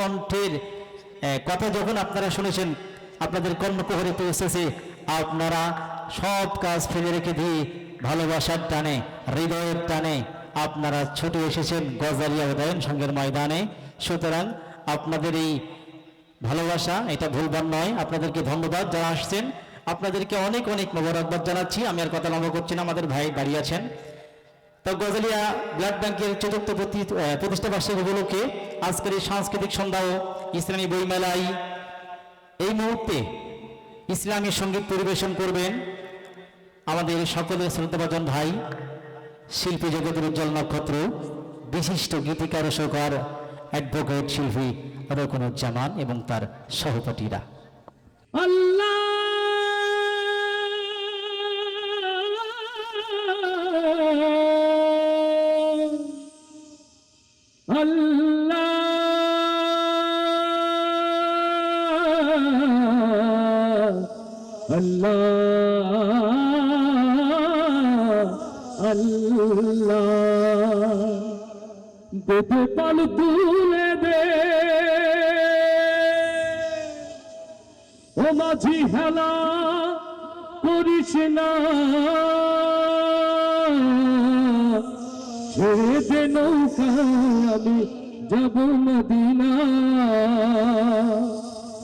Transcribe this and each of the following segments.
কণ্ঠের কথা যখন আপনারা শুনেছেন, আপনাদের কর্ণকুহরে পৌঁছেছে আপনারা সব কাজ ফেলে রেখে দিয়ে ভালোবাসার টানে, হৃদয়ের টানে আপনারা ছুটে এসেছেন গজারিয়া উদয়ন সঙ্গের ময়দানে। সুতরাং আপনাদের এই ভালোবাসা, এটা ভুলবার নয়, আপনাদেরকে ধন্যবাদ যারা আসছেন। আপনাদেরকে অনেক অনেক মোবারকবাদ জানাচ্ছি, আমি আর কথা লম্বা করছি না, আমাদের ভাই দাঁড়িয়ে আছেন। তো গজালিয়া ব্লাড ব্যাংকের চতুর্থ প্রতি- প্রতিষ্ঠা উপলক্ষে আজকের এই সাংস্কৃতিক সন্ধ্যা ও ইসলামী বইমেলায় এই মুহূর্তে ইসলামী সংগীত পরিবেশন করবেন আমাদের সকলের শ্রদ্ধাভাজন ভাই, শিল্পী জগতের উজ্জ্বল নক্ষত্র, বিশিষ্ট গীতিকার সহকার অ্যাডভোকেট শিল্পী রকনুজ্জামান এবং তার সহপাঠীরা। আল্লাহ আল্লাহ আল্লাহ দেতে পাল তুলে দে। ও মাঝি হেলা করিস না। ছেড়ে দে নৌকা আমি যাব মদিনা।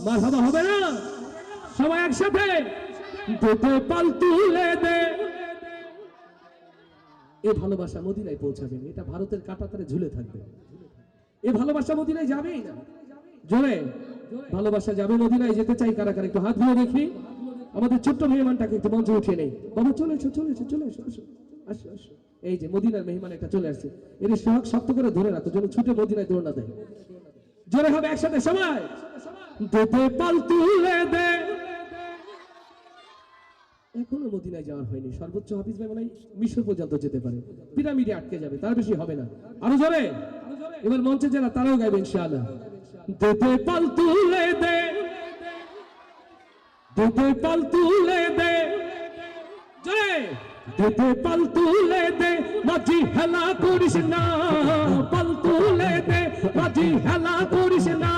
মারহাবা হবে না? সবাই একসাথে? দুটো পাল তুলে দে। এ ভালোবাসা মদিনায় পৌঁছাবে এটা ভারতের কাটাতারে ঝুলে থাকবে। এ ভালোবাসা মদিনায় যাবেই না। জোরে? ভালোবাসা যাবে মদিনায়, যেতে চাই কারা কারা? একটু হাত ধুয়ে দেখি। আমাদের ছোট্ট মেহমানটাকে একটু মঞ্চে উঠিয়ে নেই। বাবা, চলে এসো, চলে চলে এসো, আসো আসো আসো। এই যে মদিনার মেহমান একটা চলে আসছে। এর শক্ত করে ধরে রাখো, যেন ছুটে মদিনায় দৌড় না দেয়। জোরে হবে একসাথে সবাই। দুটো পাল তুলে দে। এখনও মদিনায় যাওয়ার হয়নি। সর্বোচ্চ হাফিজ ভাই মানে মিশর পর্যন্ত যেতে পারে। পিরামিডে আটকে যাবে, তার বেশি হবে না। আরও জোরে? এবার মঞ্চে যারা, তারাও গাইবে ইনশাআল্লাহ। দুটো পাল তুলে দে। পাল তুলে দে। দুটো পাল তুলে দে, মাঝি হেলা করিস না। পাল তুলে দে, মাঝি হেলা করিস না।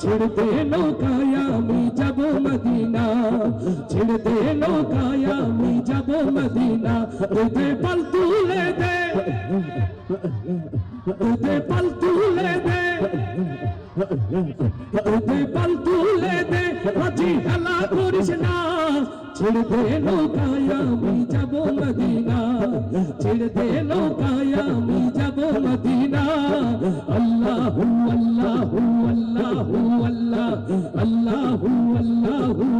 ছেড়ে দে নৌকায় আমি যাব মদিনা। ছেড়ে দে নৌকায় আমি যাব মদিনা। দুটো পাল তুলে দে। দুটো পাল তুলে দে। দুটো পাল তুলে দে, মাঝি হেলা করিস না। ছেড়ে দে নৌকায় আমি যাব মদিনা। ছেড়ে দে নৌকায় আমি যাব মদিনা। আল্লাহু আল্লাহ আল্লাহু আল্লাহ। আল্লাহু আল্লাহ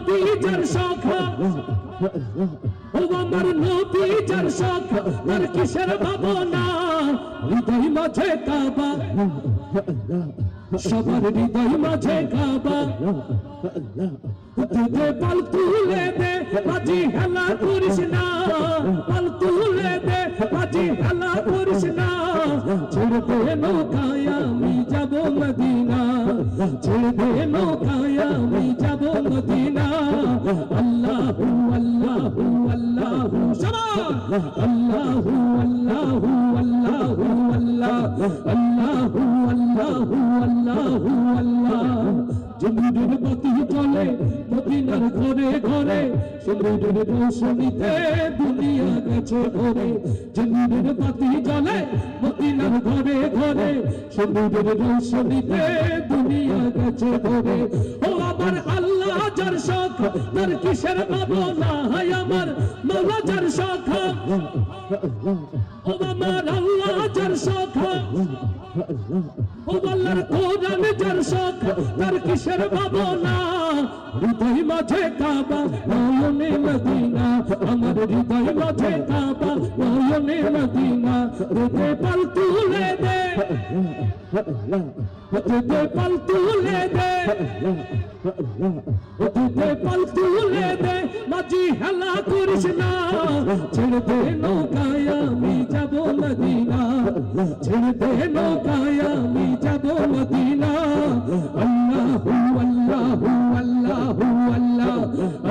হৃদয় মাঝে কাবা। সবার হৃদয় মাঝে কাবা। তুলে পাল তুলে দে, বাজি হেলা করিস না। পাল তুলে দে, বাজি হেলা করিস না। ছেড়ে দে নৌকায় আমি যাব মদিনা। ছেড়ে দে নৌকায় আমি যাব মদিনা। আল্লাহু আল্লাহু আল্লাহু, সবাই! আল্লাহু আল্লাহু আল্লাহু আল্লাহু আল্লাহু জমির পতি চলে মদিনার ঘরে ঘরে সমুদ্রের রোশনীতে দুনিয়া গেছে ঘরে জমির পতি চলে মদিনার ঘরে ঘরে সমুদ্রের রোশনীতে দুনিয়া গেছে ঘরে ও যার শখ, তার কিসের ভাবনা হয় আমার? মাওলা যার শখ। ও আমার আল্লাহ যার শখ। ও আল্লাহর কোরআন যার শখ, তার কিসের ভাবনা হৃদয় মাঝে কাবা, নয়নে মদিনা। আমার হৃদয় মাঝে কাবা, নয়নে মদিনা। হৃদয় পাল তুলে দে। তুই পাল তুলে দে। তুই পাল তুলে দে। মাঝি হেলা করিস না। ছেড়ে দে নৌকায় আমি যাব মদিনা। ছেড়ে দে নৌকায় আমি যাব মদিনা। আল্লাহু আল্লাহু আল্লাহ আল্লাহু।